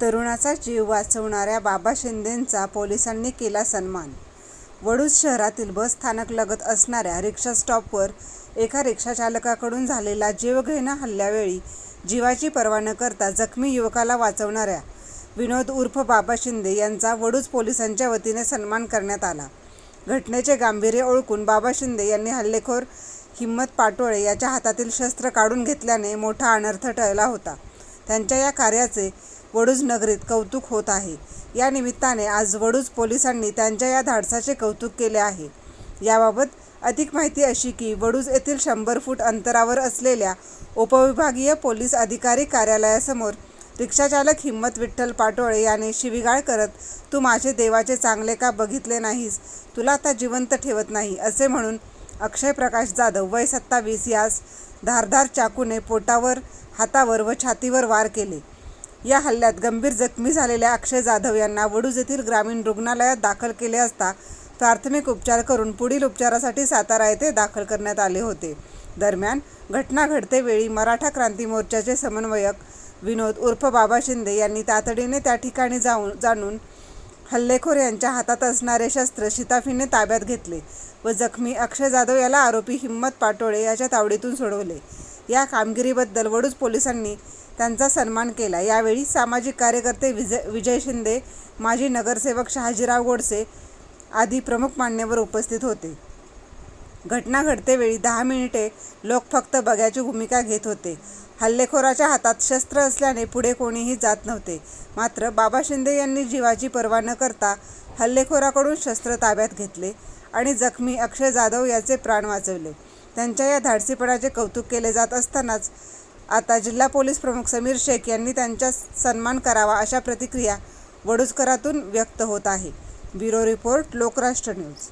तरुणाचा जीव वाचवणाऱ्या बाबा शिंदेंचा पोलिसांनी केला सन्मान. वडूज शहरातील बस स्थानक लगत असणाऱ्या रिक्षा स्टॉपवर एका रिक्षाचालकाकडून झालेला जीवघेणा हल्ल्यावेळी जीवाची पर्वा न करता जखमी युवकाला वाचवणाऱ्या विनोद उर्फ बाबा शिंदे यांचा वडूज पोलिसांच्या वतीने सन्मान करण्यात आला. घटनेचे गांभीर्य ओळखून बाबा शिंदे यांनी हल्लेखोर हिम्मत पाटोळे याच्या हातातील शस्त्र काढून घेतल्याने मोठा अनर्थ टळला होता. त्यांच्या या कार्याचे वडूज नगरीत कौतुक होत आहे. या निमित्ताने आज वडूज पोलिसांनी त्यांच्या या धाडसाचे कौतुक केले आहे. याबाबत अधिक माहिती अशी की वडूज येथील शंभर फूट अंतरावर असलेल्या उपविभागीय पोलीस अधिकारी कार्यालयासमोर रिक्षाचालक हिम्मत विठ्ठल पाटोळे याने शिवीगाळ करत तू माझे देवाचे चांगले का बघितले नाहीस? तुला आता जिवंत ठेवत नाही असे म्हणून अक्षय प्रकाश जाधव वय सत्तावीस यास धारधार चाकूने पोटावर हातावर व छातीवर वार केले. या हल्ल्यात गंभीर जखमी झालेल्या अक्षय जाधव यांना वडूज येथील ग्रामीण रुग्णालयात दाखल केले असता प्राथमिक उपचार करून पुढील उपचारासाठी सातारा येथे दाखल करण्यात आले होते. दरम्यान घटना घडतेवेळी मराठा क्रांती मोर्चाचे समन्वयक विनोद उर्फ बाबा शिंदे यांनी तातडीने त्या ठिकाणी जाऊन जाणून हल्लेखोर यांच्या हातात असणारे शस्त्र शिताफीने ताब्यात घेतले व जखमी अक्षय जाधव याला आरोपी हिम्मत पाटोळे याच्या तावडीतून सोडवले. या कामगिरीबद्दल वडूज पोलिसांनी त्यांचा सन्मान केला. यावेळी सामाजिक कार्यकर्ते विजय विजय शिंदे माजी नगरसेवक शहाजीराव गोडसे आदी प्रमुख मान्यवर उपस्थित होते. घटना घडतेवेळी दहा मिनिटे लोक फक्त बघ्याची भूमिका घेत होते. हल्लेखोराच्या हातात शस्त्र असल्याने पुढे कोणीही जात नव्हते. मात्र बाबा शिंदे यांनी जीवाची पर्वा न करता हल्लेखोराकडून शस्त्र ताब्यात घेतले आणि जखमी अक्षय जाधव याचे प्राण वाचवले. त्यांच्या या धाडसीपणाचे कौतुक केले जात असतानाच आता जिल्हा पोलीस प्रमुख समीर शेख यांनी त्यांचा सन्मान करावा अशा प्रतिक्रिया वडुजकरातून व्यक्त होत आहे. Bureau report Lokrashtra news.